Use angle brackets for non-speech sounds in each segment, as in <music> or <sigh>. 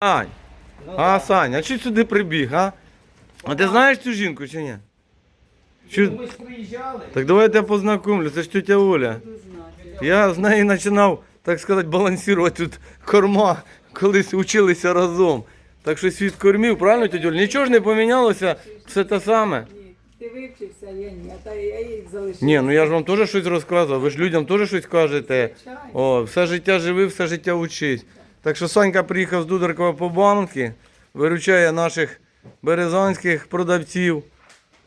Ань, а Сань, а чи сюди прибіг, а? А ти знаєш цю жінку чи ні? Ми ж приїжджали. Так давай я тебе познайомлю, це ж тетя Оля. Я з нею починав, так сказати, балансувати тут корма, колись училися разом. Так що світ кормів, правильно, тетя Оля? Нічого ж не помінялося, все те саме. Ні, ти вивчився, я ні, а та я їх залишила. Ні, ну я ж вам теж щось розказував, ви ж людям теж щось кажете. О, все життя живи, все життя учись. Так що Санька приїхав з Дударкова по банки, виручає наших березанських продавців.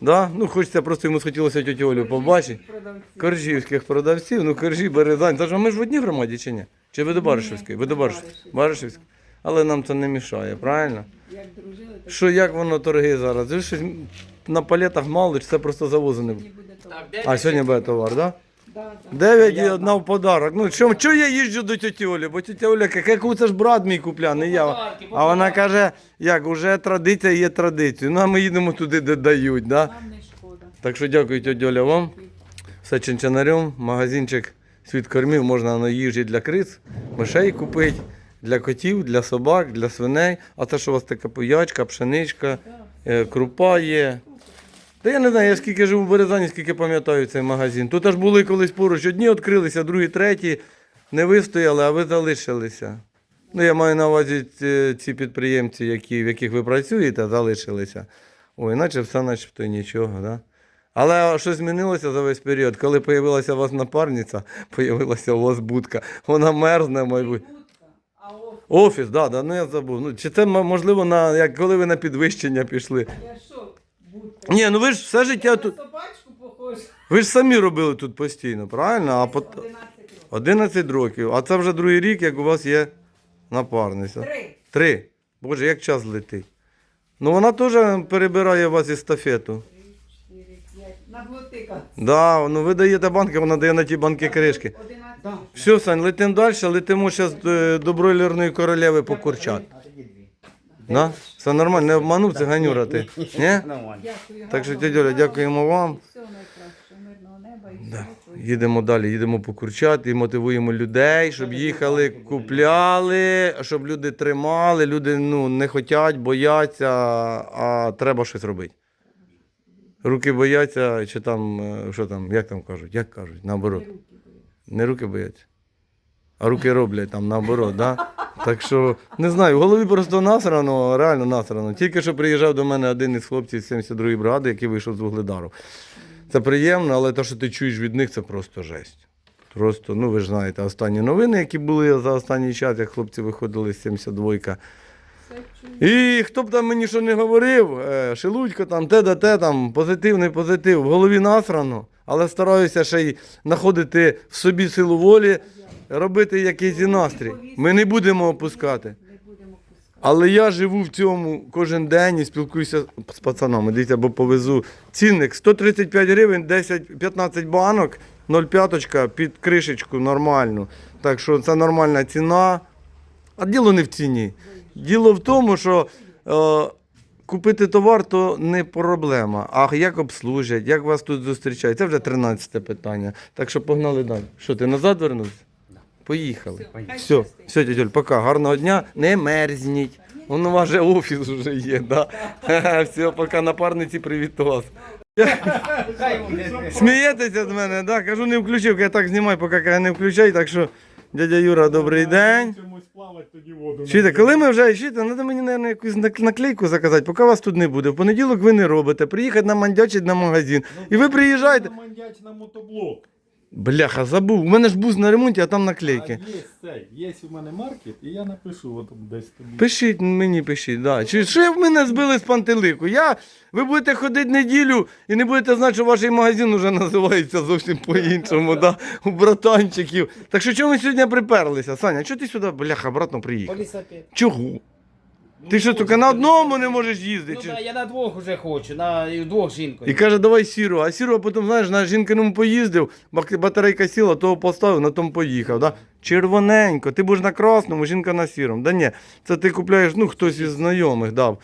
Да? Ну, хочеться просто йому схотілося тетю Олю побачити. Коржівських продавців, ну коржі, березань. Це ж ми ж в одній громаді чи ні? Чи ви до Баришівської? Ви до Баришівської. Баришівської. Баришівської. Але нам це не мішає, правильно? Як дружили, так Що, як воно торги зараз? Ви щось на палетах мало, чи це просто завозене? Так, де А сьогодні буде товар, так? Да? Да, да. Дев'ять і одна в подарок. Ну що, що я їжджу до тіті Олі? Бо тітя Оля каже, яку це ж брат мій купля, не я. Подарки, А вона подарки. каже, як, уже традиція є традицією. Ну а ми їдемо туди, де дають. Да? Нам не шкода. Так що дякую, тьотя Оля, вам. Все чинчанарем, магазинчик світ кормів, можна на їжі для криц, мишей купити, для котів, для собак, для свиней. А це що у вас така пуячка, пшеничка, е, крупа є. Та я не знаю, я скільки живу в Березані, скільки пам'ятаю цей магазин. Тут аж були колись поруч. Одні відкрилися, другі, треті не вистояли, а ви залишилися. Ну, я маю на увазі ці, ці підприємці, які, в яких ви працюєте, залишилися. Ой, наче все начебто нічого, да? Але що змінилося за весь період? Коли з'явилася у вас напарниця, <laughs> з'явилася у вас будка. Вона мерзне, мабуть. Офіс, да, да, ну я забув. Ну, чи це можливо на як коли ви на підвищення пішли? я? Ні, ну ви ж все життя тут. собачку. Ви ж самі робили тут постійно, правильно? А пот... 11 років. 11 років. А це вже другий рік, як у вас є напарниця. Три. Три. Боже, як час летить. Ну вона теж перебирає у вас естафету. Чотири, п'ять. На блотика. Да, ну ви даєте банки, вона дає на ті банки кришки. 11 Да. Все, Сань, летимо далі, летимо зараз до бройлерної королеви по курчат. Да? Все нормально, не обманув циганюра ти. Ні? Нормально. Дякую. Так що, гарного дня. дякуємо вам. Всього найкращого, мирного неба і Да. всього. Їдемо далі, їдемо по курчат і мотивуємо людей, щоб їхали, купляли, щоб люди тримали. Люди ну, не хочуть, бояться, а треба щось робити. Руки бояться, чи там, е, що там, як там кажуть, як кажуть, наоборот. Не руки бояться, а руки роблять там наоборот, да? Так що, не знаю, в голові просто насрано, реально насрано. Тільки що приїжджав до мене один із хлопців з 72-ї бригади, який вийшов з Вугледару. Це приємно, але те, що ти чуєш від них, це просто жесть. Просто, ну ви ж знаєте, останні новини, які були за останній час, як хлопці виходили з 72-ка. І хто б там мені що не говорив, е, Шелудько там, те да те там, позитивний позитив, в голові насрано, але стараюся ще й знаходити в собі силу волі, робити якийсь настрій. Ми не будемо опускати. Але я живу в цьому кожен день і спілкуюся з пацанами. Дивіться, бо повезу. Цінник 135 гривень, 10-15 банок, 0,5 під кришечку нормальну. Так що це нормальна ціна. А діло не в ціні. Діло в тому, що е, купити товар то не проблема. А як обслужать, як вас тут зустрічають, це вже 13 питання. Так що погнали далі. Що, ти назад вернувся? Поїхали. Все, все, тетюль, пока. Гарного дня. Не мерзніть. Воно у вас же офіс вже є, да? <laughs> Все, пока напарниці, привіт вас. Смієтеся з мене, да? Кажу, не включив, я так знімаю, поки каже, не включай. Так що, дядя Юра, добрий день. Чуєте, коли ми вже чуєте, треба мені наверное, якусь наклейку заказати, поки вас тут не буде. В понеділок ви не робите, приїхати на мандячить на магазин. І ви приїжджаєте. На мотоблок. Бляха, забув. У мене ж буз на ремонті, а там А наклейки. є цей, є у мене маркет, і я напишу от десь тобі. Пишіть мені, пишіть, да. Чи що в мене збили з пантелику? Я, ви будете ходити неділю і не будете знати, що ваш магазин вже називається зовсім по-іншому, да? у братанчиків. Так що чому ви сьогодні приперлися? Саня, чого ти сюди, бляха, обратно приїхав? Чого? Ти що, тільки на одному не можеш їздити? Ну чи- да, я на двох уже хочу, на і двох жінкою. І каже, давай сіру. А сіру, а потім, знаєш, на жінкиному поїздив, бак- батарейка сіла, того поставив, на тому поїхав. Да? Червоненько, ти будеш на красному, жінка на сірому. Да ні, це ти купляєш, ну, хтось із знайомих дав.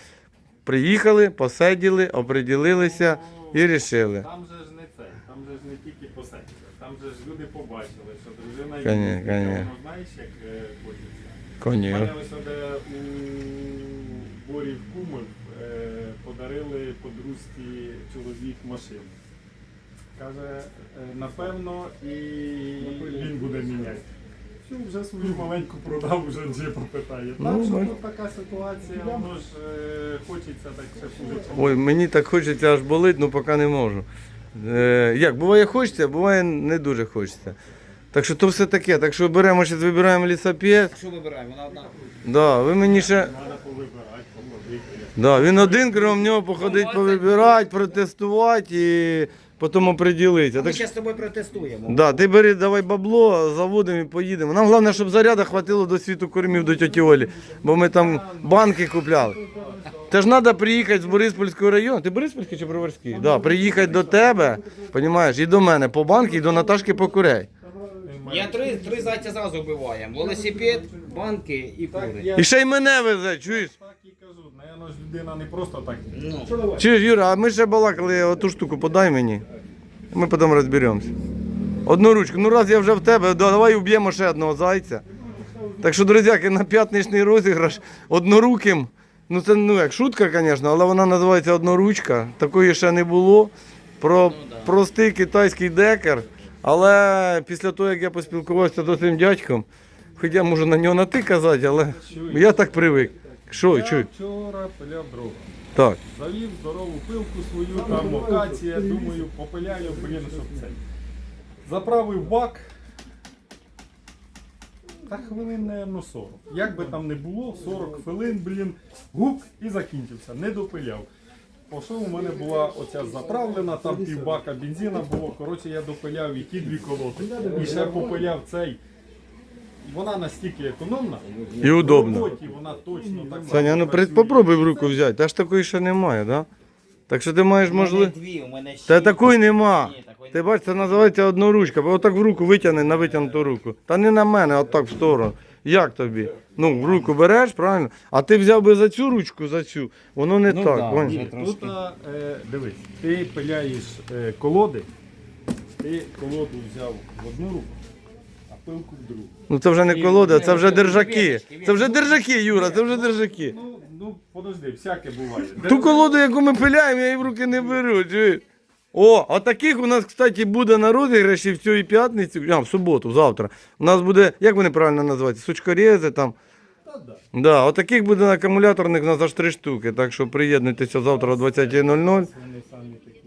Приїхали, посиділи, оприділилися і рішили. Там же ж не цей, там же ж не тільки посадка, там же ж люди побачили, що дружина Конечно, їздить. конечно. Знаєш, як е, хочеться. У Коні. мене ось оде у в Кумов е, подарили подружці чоловік машину. Каже, е, напевно, і він буде міняти. Все, вже свою маленьку продав, вже джипа питає. Так Ну, що бач. тут така ситуація, воно ж е, хочеться так ще хуже. Ой, мені так хочеться аж болить, ну поки не можу. Е, як, буває хочеться, а буває не дуже хочеться. Так що то все таке. Так що беремо, зараз вибираємо лісапет. Що вибираємо? Вона одна. Да, ви мені ще. Треба повибирати. Да, він один, крім нього, походить, повибирати, протестувати і потім оприділитися. Ми Так, зараз з тобою протестуємо. да, ти бери, давай бабло, заводимо і поїдемо. Нам головне, щоб заряда хватило до світу кормів до тьоті Олі, бо ми там банки купляли. Це ж треба приїхати з Бориспольського району. Ти Бориспольський чи Броварський? Да, приїхати до тебе, розумієш, і до мене по банки, і до Наташки по курей. Я три, три зайця зразу вбиваємо. Велосипед, банки і Так, кури. я І ще й мене везе, чуєш? так і кажу, наверно ж людина не просто так. Ну. Чуєш, Юра, а ми ще балакали, оту штуку подай мені. Ми потім розберемося. Одну ручку. Ну раз я вже в тебе, да, давай уб'ємо ще одного зайця. Так що, друзяки, на п'ятничний розіграш одноруким. Ну це ну як шутка, звісно, але вона називається одноручка. Такої ще не було. Про простий китайський декер. Але після того, як я поспілкувався з цим дядьком, хоч я можу на нього на ти казати, але я так привик. Що, Я чуй? вчора пиляв дрова. Так. Завів здорову пилку свою, там окація, думаю, попиляю, блін, щоб це. Заправив бак. Та хвилин, наверно, 40. Як би там не було, 40 хвилин, блін, гук і закінчився, не допиляв. Пішов, у мене була оця заправлена, там півбака бензина було. Коротше, я допиляв і ті дві колоти. І ще попиляв цей. Вона настільки економна. І удобно. В роботі вона точно так само Саня, ну працює. попробуй в руку взяти. Та ж такої ще немає, да? Так що ти маєш можливість. дві, у мене ще. Та такої нема. Ні, такої Ти бачиш, це називається одноручка. Бо Отак в руку витягни на витягнуту руку. Та не на мене, а отак в сторону. Як тобі? Ну, в руку береш, правильно? А ти взяв би за цю ручку, за цю. Воно не Ну так. да, вже Ні, трошки. тут, е, дивись, ти пиляєш е, колоди, ти колоду взяв в одну руку, а пилку в другу. Ну це вже не колода, це вже держаки. Це вже держаки, Юра, це вже держаки. Ну, ну подожди, всяке буває. Ту колоду, яку ми пиляємо, я її в руки не беру. чуєш? О, а таких у нас, кстати, буде на розіграші в цю п'ятницю, а, в суботу, завтра. У нас буде, як вони правильно називаються, сучкорези там. Та да. Да, отаких буде на акумуляторних у нас аж три штуки, так що приєднуйтеся завтра о 20.00. Вони самі такі.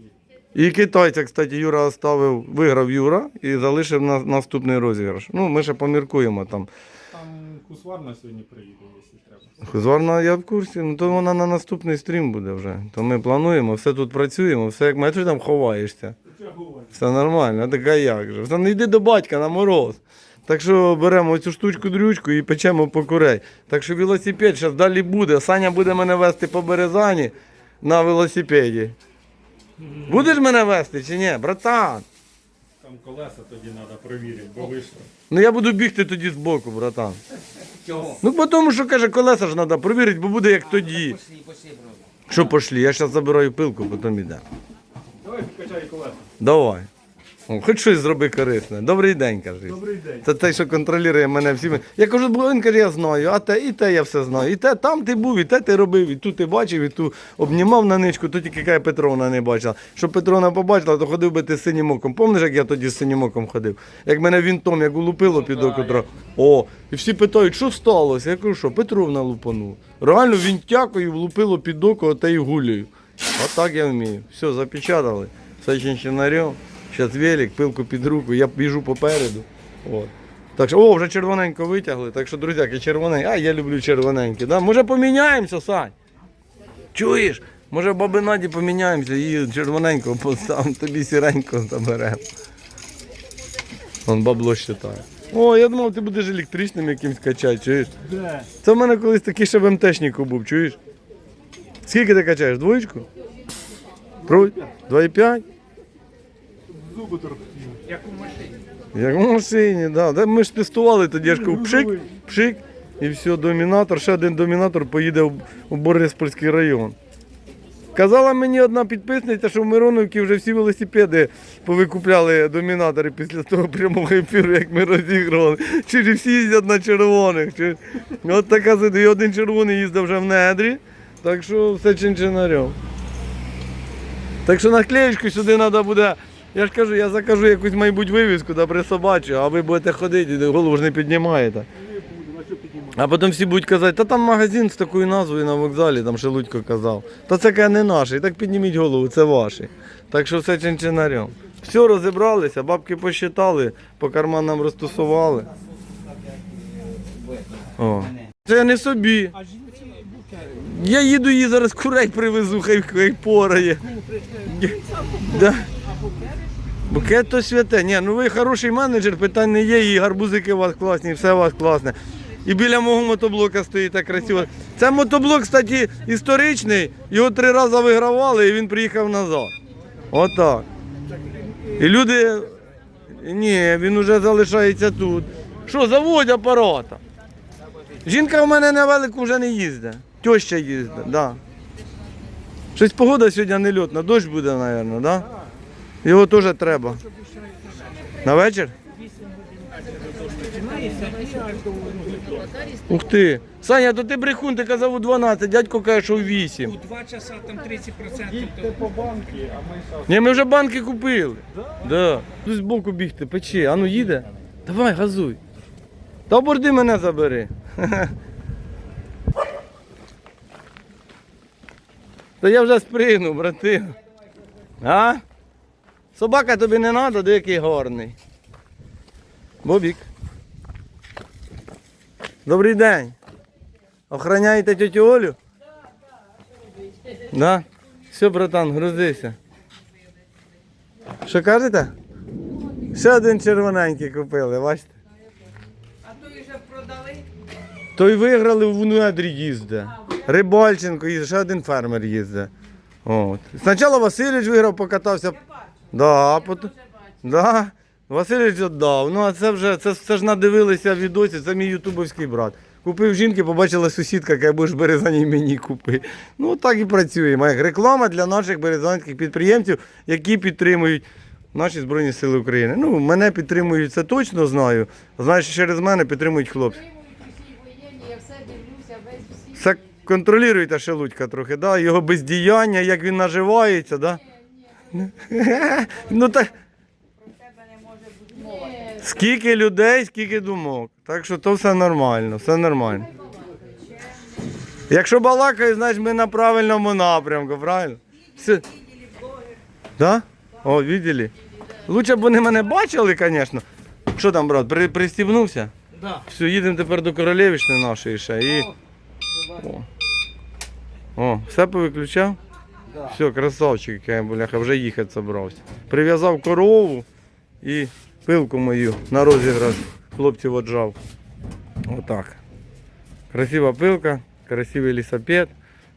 І китайця, кстати, Юра оставив, виграв Юра і залишив на наступний розіграш. Ну, ми ще поміркуємо там. Там кусварна сьогодні приїде, якщо треба. Я в курсі, ну то вона на наступний стрім буде вже. То ми плануємо, все тут працюємо, все як ми, а там ховаєшся. Все нормально, така як же. Все, не йди до батька на мороз. Так що беремо цю штучку-дрючку і печемо по курей. Так що велосипед зараз далі буде. Саня буде мене вести по березані на велосипеді. Будеш мене вести чи ні, братан? Там колеса тоді треба перевірити, бо вийшло. Ну я буду бігти тоді з боку, братан. Чого? Ну бо тому що каже, колеса ж треба перевірити, бо буде як тоді. Пошли, пошли, брат. Що пошлі? Я зараз забираю пилку, потім йде. Давай підкачай колеса. Давай. Хоч щось зроби корисне. Добрий день, кажи. Добрий день. Це той, що контролює мене всіми. Я кажу, бо він каже, я знаю, а те, і те я все знаю. І те там ти був, і те ти робив, і ту ти бачив, і ту обнімав на ничку, то тільки каже Петровна не бачила. Щоб Петровна побачила, то ходив би ти з синім оком. Пам'ятаєш, як я тоді з синім оком ходив? Як мене вінтом, як улупило під око. тро- О, і всі питають, що сталося? Я кажу, що Петровна лупанула. Реально вінтякою влупило під око, а те й гулею. Отак я вмію. Все, запечатали. Все чинчинарем. Зараз велик, пилку під руку, я біжу попереду. От. Так що, о, вже червоненько витягли. Так що, друзяки, червоненько. А, я люблю червоненькі. Да? Може поміняємося, Сань? Чуєш? Може баби Наді поміняємося, її червоненько поставимо, тобі сіренько заберемо. Вон бабло считає. О, я думав, ти будеш електричним якимсь качати, чуєш? Це в мене колись такий ще в МТшнику був, чуєш? Скільки ти качаєш? Двоєчку? Про- 2,5? Зуби торкнули. Як у машині. Як в машині, да. да. Ми ж тестували тоді, я ж пшик, пшик, і все, домінатор, ще один домінатор поїде у Бориспольський район. Казала мені одна підписниця, що в Мироновці вже всі велосипеди повикупляли домінатори після того прямого ефіру, як ми розігрували. Чи ж всі їздять на червоних. Чи... От така сиди. І один червоний їздив вже в недрі, Так що все чинчинарем. Так що наклеєчку сюди треба буде. Я ж кажу, я закажу якусь, мабуть, вивіску да присобачу, а ви будете ходити, і голову ж не піднімаєте. А потім всі будуть казати, та там магазин з такою назвою на вокзалі, там Шелудько казав. Та це не наш, так підніміть голову, це ваші. Так що все чинчинарем. Все розібралися, бабки посчитали, по карманам розтусували. О. Це я не собі. Я їду їй зараз курей привезу, хай, хай порає. Да. Букет то святе. Ні, ну ви хороший менеджер, питань не є, і гарбузики у вас класні, і все у вас класне. І біля мого мотоблока стоїть так красиво. Це мотоблок, кстати, історичний, його три рази вигравали і він приїхав назад. Отак. І люди. Ні, він уже залишається тут. Що, заводь апарата. Жінка в мене на велику вже не їздить. Теща їздить, да. Щось погода сьогодні не льотна, дощ буде, мабуть, да? Його теж треба. На вечір? Ух ти. Саня, то ти брехун, ти казав у 12, дядько каже, що у 8. У два часа там 30%. Їдьте по банки, а ми зараз. Ні, ми вже банки купили. Да. Тут збоку бігти, пече. А ну їде. Давай, газуй. Та борди мене забери. <laughs> Та я вже спригнув, брати. А? Собака тобі не треба, де який гарний. Бобік. Добрий день. Охраняєте тетю Олю? Да? Все, братан, грузися. Що кажете? Ще один червоненький купили, бачите? А то вже продали. Той виграли в Недрі їздить. Рибальченко їздить, ще один фермер їздить. От. Спочатку Васильович виграв, покатався. Да, а потім... да. Васильович віддав. Ну а це вже це, це ж надивилися відосі, це мій ютубовський брат. Купив жінки, побачила сусідка, яка будеш березані мені купи. Ну так і працюємо. Як реклама для наших березанських підприємців, які підтримують наші Збройні Сили України. Ну, мене підтримують, це точно знаю. Що через мене підтримують хлопці. Це контролюєте Шелудька трохи, да? його бездіяння, як він наживається, да? <laughs> ну так. Скільки людей, скільки думок. Так що то все нормально, все нормально. Якщо балакаю, значить ми на правильному напрямку, правильно? Все. Да? О, видели? Лучше б вони мене бачили, звісно. Що там, брат, при, пристібнувся? Да. Все, їдемо тепер до королевични нашої ще. І... О. О, все повиключав? Да. Все, красавчик, я, бляха, вже їхати собрався. Прив'язав корову і пилку мою на розіграш хлопців отжав. Отак. Красива пилка, красивий лісопед.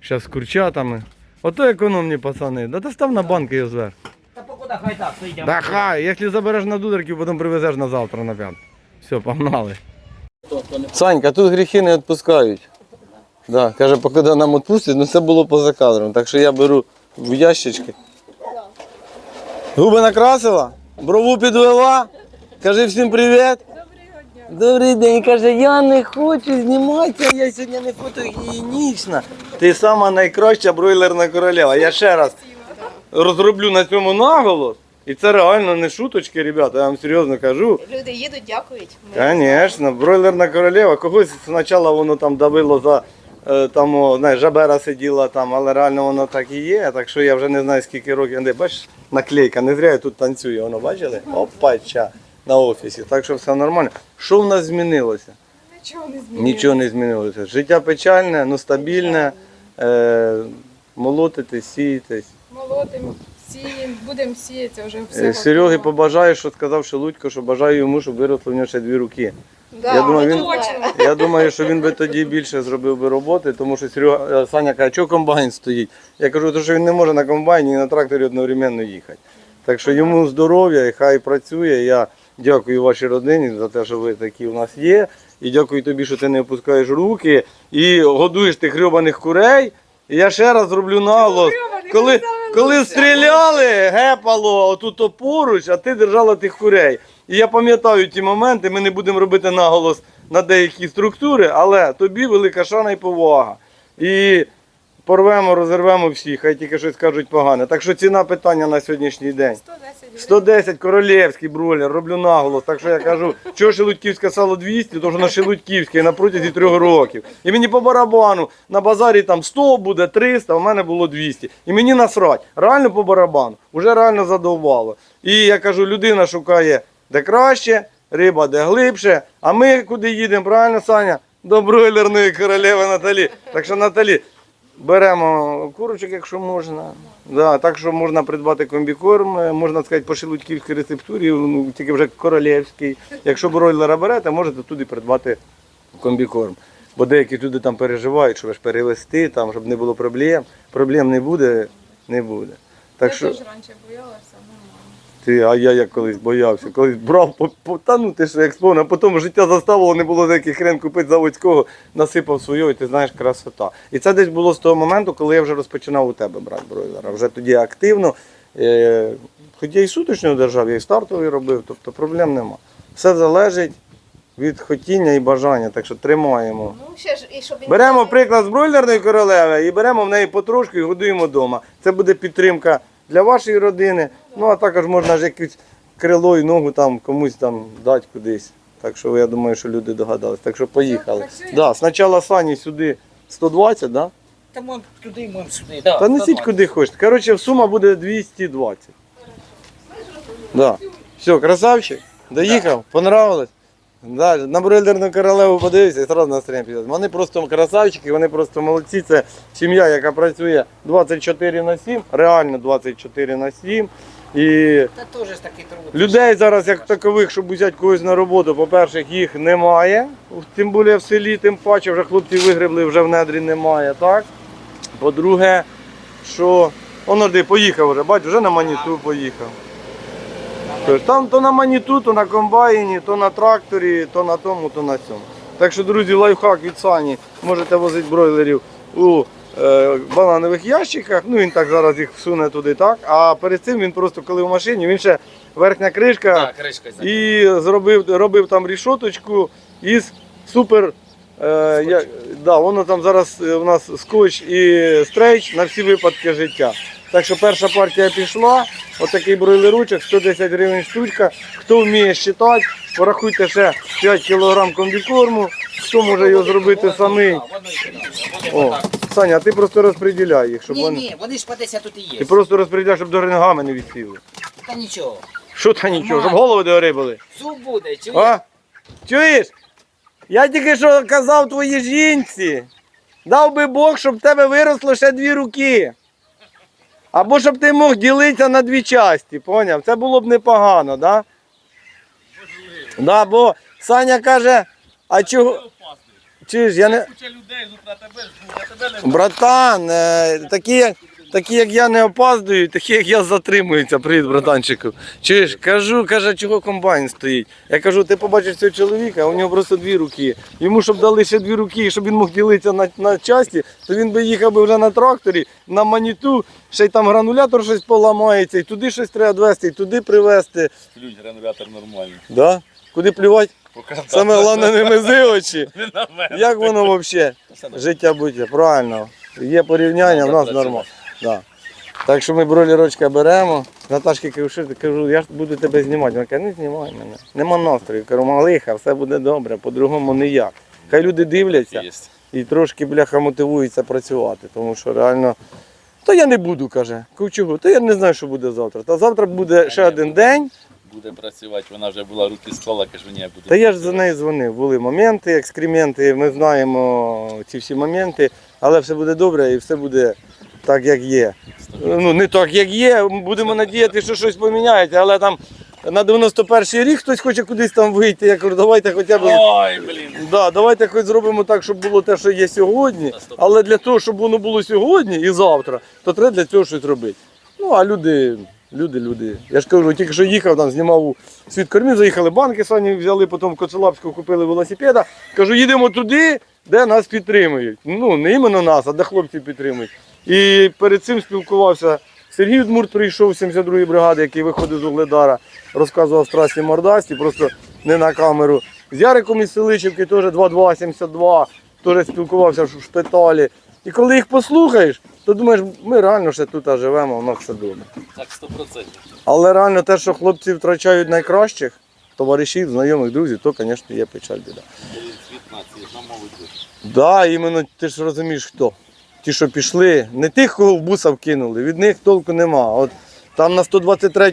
Зараз з курчатами. Ото економні пацани. Да ти став на банки його зверху. Та покуда хай так, то йдемо. Да хай, якщо забереш на дударків, потім привезеш на завтра на п'ят. Все, погнали. Санька, тут гріхи не відпускають. Да, каже, поки нам відпустять, ну це було поза кадром. Так що я беру в ящички. Губи накрасила, брову підвела. Каже всім привіт. Добрий день. Каже, я не хочу зніматися, я сьогодні не фотогенічна. Ти сама найкраща бройлерна королева. Я ще раз розроблю на цьому наголос. І це реально не шуточки, ребята, я вам серйозно кажу. Люди їдуть, дякують. Звісно, бройлерна королева. Когось спочатку воно там давило за там, о, знаєш, жабера сиділа там, але реально воно так і є. Так що я вже не знаю скільки років. Де, бачиш, наклейка, не зря я тут танцюю, воно бачили? Опача на офісі. Так що все нормально. Що в нас змінилося? Нічого не змінилося. Нічого не змінилося. Життя печальне, ну стабільне. Е, молотити, сіятись. Молотим, сіємо, будемо сіяти вже все. Е. Сереги побажаю, що сказав Шелудько, що бажаю йому, щоб виросло в нього ще дві руки. Да, Я думаю, він- Я думаю, що він би тоді більше зробив би роботи, тому що Серега е, Саня каже, що комбайн стоїть. Я кажу, то, що він не може на комбайні і на тракторі одновременно їхати. Так що йому здоров'я і хай працює. Я дякую вашій родині за те, що ви такі у нас є. І дякую тобі, що ти не опускаєш руки і годуєш тих хрьобаних курей. І я ще раз зроблю наголос. Коли, коли стріляли, гепало отут поруч, а ти держала тих курей. І я пам'ятаю ті моменти, ми не будемо робити наголос на деякі структури, але тобі велика шана і повага. І порвемо, розірвемо всіх, хай тільки щось кажуть погане. Так що ціна питання на сьогоднішній день. 110 гривень. 110 королівський бройлер, роблю наголос. Так що я кажу, чого шелудьківське сало 200, тому що на шелудьківське на протязі трьох років. І мені по барабану на базарі там 100 буде, 300, а в мене було 200. І мені насрать, реально по барабану, вже реально задовбало. І я кажу, людина шукає де краще, риба де глибше. А ми куди їдемо, правильно, Саня? До бройлерної королеви Наталі. Так що Наталі, Беремо курочок, якщо можна. Да, так що можна придбати комбікорм, е, можна сказати, по шелудьківській рецептурі, ну, тільки вже королівський. Якщо бройлера берете, можете туди придбати комбікорм. Бо деякі люди там переживають, що ж перевести, там, щоб не було проблем. Проблем не буде, не буде. Так Я що теж раніше боялася. Ти, а я як колись боявся, колись брав, по, по, та ну ти що, як спомнив, а потім життя заставило, не було за який хрен купити заводського, насипав свою, і ти знаєш, красота. І це десь було з того моменту, коли я вже розпочинав у тебе брати бройлера. Вже тоді активно. Е, хоч я і суточну держав, я і стартовий робив, тобто проблем нема. Все залежить від хотіння і бажання, так що тримаємо. Ну, ще ж, і щоб він Беремо приклад з бройлерної королеви і беремо в неї потрошку і годуємо вдома. Це буде підтримка для вашої родини. Ну а також можна ж якусь крило і ногу там комусь там дати кудись. Так що я думаю, що люди догадались. Так що поїхали. Да, спочатку Сані сюди 120, да? Та мон туди, мон сюди. Да, Та несіть куди хочете. Коротше, сума буде 220. Да. Все, красавчик. Доїхав, понравилось. Да, на бройлерну королеву подивився і одразу настроєння піде. Вони просто красавчики, вони просто молодці. Це сім'я, яка працює 24 на 7, реально 24 на 7. І Та теж ж труд. людей зараз, як такових, щоб взяти когось на роботу, по-перше, їх немає. Тим більше в селі, тим паче, вже хлопці вигребли, вже в недрі немає, так? По-друге, що. Воно де поїхав вже, бач, вже на маніту поїхав. Тож, там то на маніту, то на комбайні, то на тракторі, то на тому, то на цьому. Так що, друзі, лайфхак від Сані. Можете возити бройлерів у бананових ящиках. Ну він так зараз їх всуне туди, так. А перед цим він просто коли в машині, він ще верхня кришка Так, кришка і зробив, робив там рішоточку із супер. Е, я, да, воно там зараз е, у нас скотч і стрейч на всі випадки життя. Так що перша партія пішла, отакий бройлеручок, 110 гривень штучка. Хто вміє считати, порахуйте ще 5 кг комбікорму, хто може його зробити самий. О. Саня, а ти просто розподіляй їх, щоб Ні, вони. ні, вони ж по 10 тут і є. Ти просто розподіляй, щоб до рингами не відсіли. Та нічого. Що та нічого, щоб голови до гори були. Зуб буде, чуєш? А? Чуєш? Я тільки що казав твоїй жінці. Дав би Бог, щоб в тебе виросло ще дві руки. Або щоб ти мог ділитися на дві часті, поняв? Це було б непогано, да? Да, бо Саня каже, а чого. Чуєш, я не. Братан, е, такі, як- такі як я не опаздую, такі як я затримуються. Привіт, братанчику. Чуєш, кажу, каже, чого комбайн стоїть. Я кажу, ти побачиш цього чоловіка, у нього просто дві руки. Йому щоб дали ще дві руки, щоб він мог ділитися на, на часті, то він би їхав би вже на тракторі, на маніту, ще й там гранулятор щось поламається, і туди щось треба довести, і туди привезти. Плюнь, гранулятор нормальний. Да? Куди плювати? Поки Саме головне не мези очі. <laughs> Як воно взагалі? Життя буття, правильно. Є порівняння, в нас нормально. Да. Так що ми бролірочка беремо. Наташки кажу, кажу, я ж буду тебе знімати. Вона каже, не знімай мене. Нема настрою. Кажу, малиха, все буде добре, по-другому ніяк. Хай люди дивляться і трошки бляха мотивуються працювати, тому що реально. Та я не буду, каже. Чого? Та я не знаю, що буде завтра. Та завтра буде ще один день. Буде працювати, вона вже була руки склала, кажу, ні, я буду. Та я ж за нею дзвонив. Були моменти, екскременти, ми знаємо ці всі моменти, але все буде добре і все буде так, як є. Ну, не так, як є. Будемо надіяти, що щось поміняється, але там на 91-й рік хтось хоче кудись там вийти. Я кажу, давайте хоча б. Ой, блін. Да, давайте хоч зробимо так, щоб було те, що є сьогодні. Але для того, щоб воно було сьогодні і завтра, то треба для цього щось робити. Ну, а люди, люди, люди. Я ж кажу, тільки що їхав, там знімав у світ кормів, заїхали банки, самі взяли, потім в Коцелапську купили велосипеда. Кажу, їдемо туди, де нас підтримують. Ну, не іменно нас, а де хлопці підтримують. І перед цим спілкувався. Сергій Удмурт прийшов 72-ї бригади, який виходив з Угледара, розказував страсні мордасті, просто не на камеру. З Яриком із Селичівки теж 2272, теж спілкувався в шпиталі. І коли їх послухаєш, то думаєш, ми реально ще тут живемо, воно все добре. Так 100%. Але реально те, що хлопці втрачають найкращих, товаришів, знайомих, друзів, то, звісно, є печаль біда. Світ нації, можуть бути. Да, іменно ти ж розумієш хто. Ті, що пішли, не тих, кого в буса вкинули, від них толку нема. От там на 123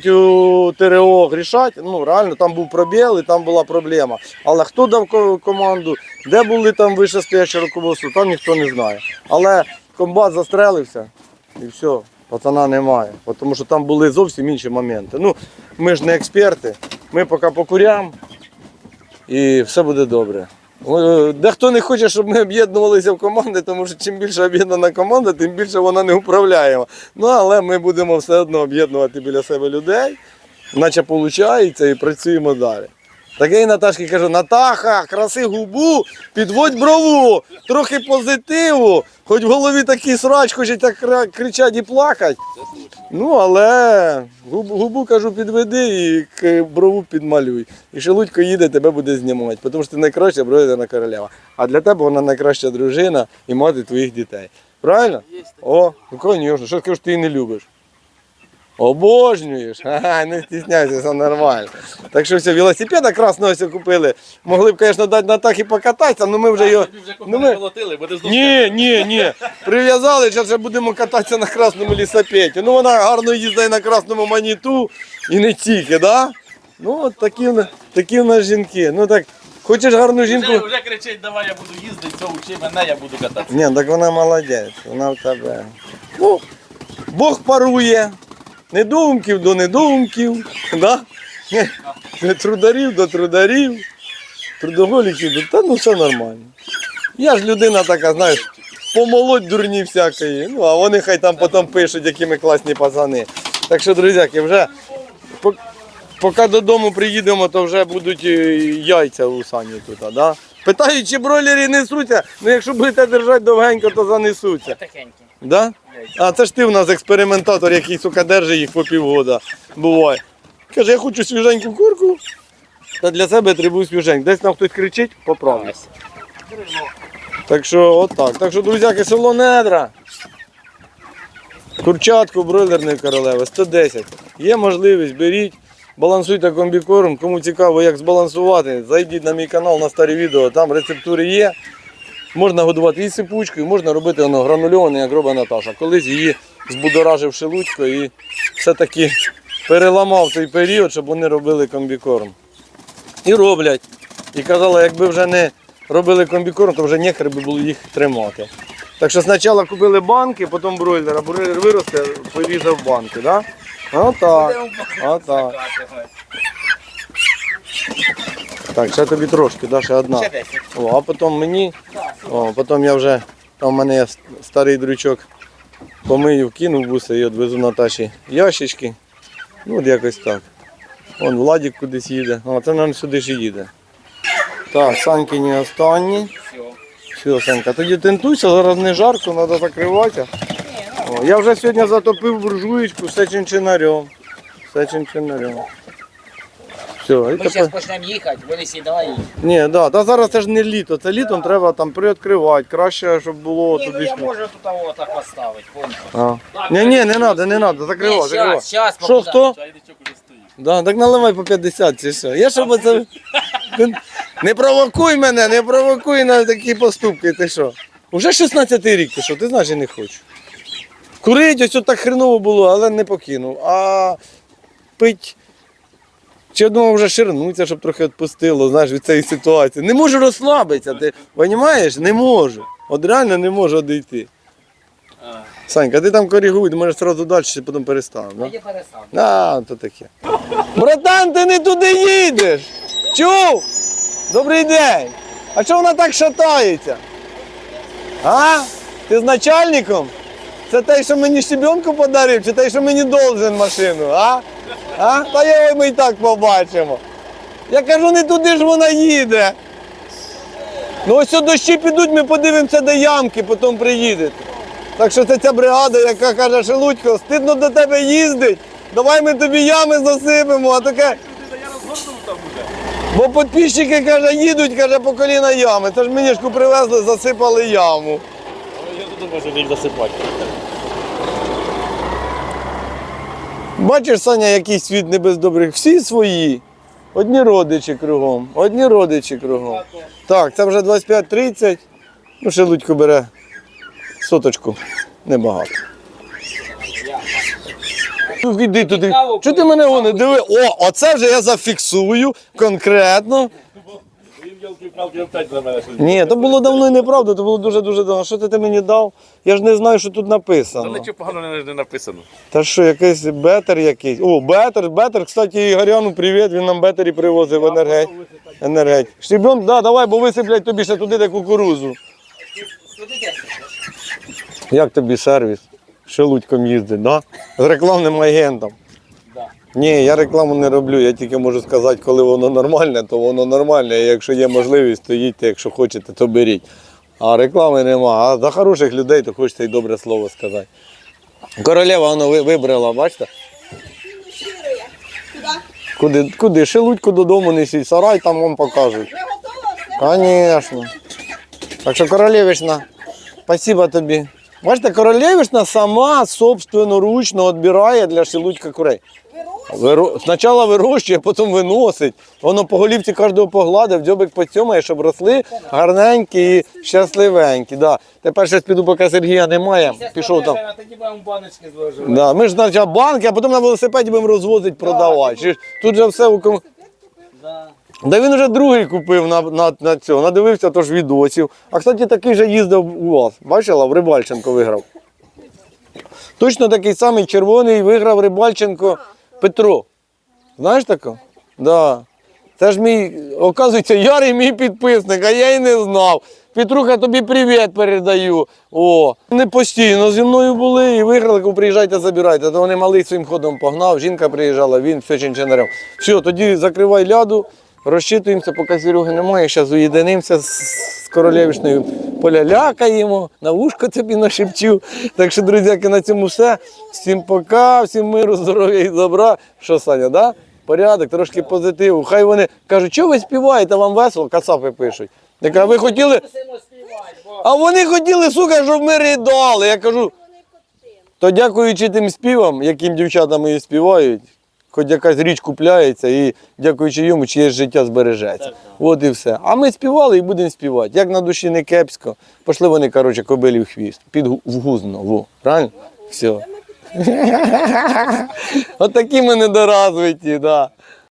ТРО грішать, ну реально там був пробіл і там була проблема. Але хто дав команду, де були там вище стоячі руководство, там ніхто не знає. Але комбат застрелився і все, пацана немає. Тому що там були зовсім інші моменти. Ну, ми ж не експерти, ми поки покурям і все буде добре. Е, Дехто не хоче, щоб ми об'єднувалися в команди, тому що чим більше об'єднана команда, тим більше вона не управляє. Ну але ми будемо все одно об'єднувати біля себе людей, наче виходить, і працюємо далі. Так я і Наташки кажу, Натаха, краси губу, підводь брову, трохи позитиву, хоч в голові такий срач, хоче так кра- кричати і плакати. Ну, але губу, губу кажу, підведи і брову підмалюй. І Шелудько їде, тебе буде знімати, тому що ти найкраща бройлерна королева. А для тебе вона найкраща дружина і мати твоїх дітей. Правильно? О, ну звісно, що скажеш, ти її не любиш. Обожнюєш. <laughs> Ага, не стісняйся, все нормально. Так що все, велосипеда красного все купили. Могли б, звісно, дати на так і покататися, але ми вже його. Ну, ми... Ні, ні, ні. Прив'язали, зараз вже будемо кататися на красному лісопеті. Ну вона гарно їздить на красному маніту і не тільки, да? Ну, от такі, в нас- такі в нас жінки. Ну так, хочеш гарну Вже, жінку? вже кричить, давай я буду їздити, цього учи мене, я буду кататися. Ні, так вона молодець, вона в тебе. Ну, Бог парує. Недоумків до недоумків, да? Трударів до трударів, трудоголіків до. Та ну все нормально. Я ж людина така, знаєш, помолоть дурні всякої. Ну, а вони хай там потім пишуть, які ми класні пацани. Так що, друзяки, вже поки додому приїдемо, то вже будуть е, яйця у сані тут, да? Питають, чи бройлери несуться, ну якщо будете держати довгенько, то занесуться. Тихенько. Да? А це ж ти в нас експериментатор, який сука держить їх по півгода. Буває. Каже, я хочу свіженьку курку. Та для себе требую свіженьку. Десь там хтось кричить, поправлю. Так що отак. Так що, друзяки, село Недра. Курчатку бройлерної королеви 110. Є можливість, беріть, балансуйте комбікорм. Кому цікаво, як збалансувати, зайдіть на мій канал на старі відео, там рецептури є. Можна годувати і сипучкою, можна робити воно гранульоване, як робить Наташа. Колись її збудоражив шелудько і все-таки переламав той період, щоб вони робили комбікорм. І роблять. І казали, якби вже не робили комбікорм, то вже нехер би було їх тримати. Так що спочатку купили банки, потім бройлер, а бройлер виросте, порізав банки. Да? Отак. Отак. Так, ще тобі трошки, да, ще одна. Ще 10. О, а потім мені, о, потім я вже, там в мене є старий дрючок, помию, вкину в буса і відвезу Наташі ящички. Ну, от якось так. Вон Владик кудись їде. А це нам сюди ж і їде. Так, Санькині останні. Все, Санька, тоді тентуйся, зараз не жарко, треба закриватися. О, я вже сьогодні затопив буржуєчку все чинчинарем. Все чинчинарем. Все, і Ми тепер... зараз почнемо їхати, вони сідають. Ні, да, та зараз це ж не літо. Це літом треба там приоткривати. Краще, щоб було Ні, ну туди. я можу тут того так поставити, понял? А. Ні, ні, не треба, не треба, закривай, закривай. щас, щас, Що, хто? Чайничок уже стоїть. Да, так наливай по 50 чи що. Я щоб це. Не провокуй мене, не провокуй на такі поступки, ти що? Уже 16 рік, ти що, ти знаєш, я не хочу. Курить, ось так хреново було, але не покинув. А пить. Чи одного вже ширнуться, щоб трохи відпустило, знаєш, від цієї ситуації. Не можу розслабитися, ти розумієш? Не можу. От реально не можу одійти. Санька, ти там коригуй, ти можеш одразу далі, чи потім перестав. Да? Я перестав. А, то таке. Братан, ти не туди їдеш. Чув? Добрий день. А чого вона так шатається? А? Ти з начальником? Це той, що мені щебенку подарив, чи той, що мені должен машину, а? А? Та я ми і так побачимо. Я кажу, не туди ж вона їде. Ну ось дощі підуть, ми подивимося, де ямки, потім приїдете. Так що це ця бригада, яка каже, Шелудько, стидно до тебе їздить, давай ми тобі ями засипемо, а таке. Бо підписчики каже, їдуть, каже, по коліна ями. Це ж мені ж привезли, засипали яму. думаю, що їх засипати. Бачиш, Саня, який світ не без добрих. Всі свої. Одні родичі кругом, одні родичі кругом. Так, це вже 25-30. Ну, ще Лудько бере соточку. Небагато. Ну, Іди туди. Чого ти мене гониш? Диви. О, оце вже я зафіксую конкретно. Він ялки-палки опять за мене щось. Ні, то було давно і неправда, то було дуже-дуже давно. Що ти, ти мені дав? Я ж не знаю, що тут Та написано. нічого поганого не, не написано. Та що, якийсь бетер якийсь. О, бетер, бетер, кстати, Ігоряну привіт, він нам бетері привозив енергет. енергет. Щебен, да, давай, бо висиплять тобі ще туди де кукурузу. Як тобі сервіс? Шелудьком їздить, да? З рекламним агентом. Ні, я рекламу не роблю, я тільки можу сказати, коли воно нормальне, то воно нормальне. І якщо є можливість, то їдьте, якщо хочете, то беріть. А реклами нема. А за хороших людей, то хочеться й добре слово сказати. Королева воно вибрала, бачите? Куди, куди? Шелудьку додому несіть, сарай там вам покажуть. Звісно. Так що королевишна, спасибо тобі. Бачите, королевишна сама собственноручно відбирає для шелудька курей. Виро... Спочатку вирощує, потім виносить. Воно по голівці кожного погладив, дзьобик поцьомає, щоб росли гарненькі і щасливенькі. Да. Тепер щось піду, поки Сергія немає. Пішов там. Да, ми ж спочатку банки, а потім на велосипеді будемо розвозити, продавати. Тут же все у кому. Да. Да він вже другий купив на, на, на цього, надивився тож відосів. А кстати, такий же їздив у вас. Бачила, в Рибальченко виграв. Точно такий самий червоний виграв Рибальченко Петро. Знаєш такого? Да. Це ж мій, оказується, Ярий мій підписник, а я й не знав. Петруха, тобі привіт передаю. О, Вони постійно зі мною були і виграли, коли приїжджайте, забирайте. То вони малий своїм ходом погнав, жінка приїжджала, він все чинчинарем. Все, тоді закривай ляду, розчитуємося, поки Сереги немає. Зараз уєдинимося з, королевичною полялякаємо, на вушко тобі нашепчу. Так що, друзяки, на цьому все. Всім пока, всім миру, здоров'я і добра. Що, Саня, да? Порядок, трошки позитиву. Хай вони кажуть, що ви співаєте, вам весело, кацапи пишуть. Я кажу, ви хотіли. А вони хотіли, сука, щоб ми ридали. Я кажу, то дякуючи тим співам, яким дівчата мої співають, хоч якась річ купляється і дякуючи йому, чиєсь життя збережеться. От і все. А ми співали і будемо співати. Як на душі не кепсько. Пошли вони, коротше, кобилі в хвіст. Під вгузно. Во. Правильно? Все. От такі ми недоразвиті, да.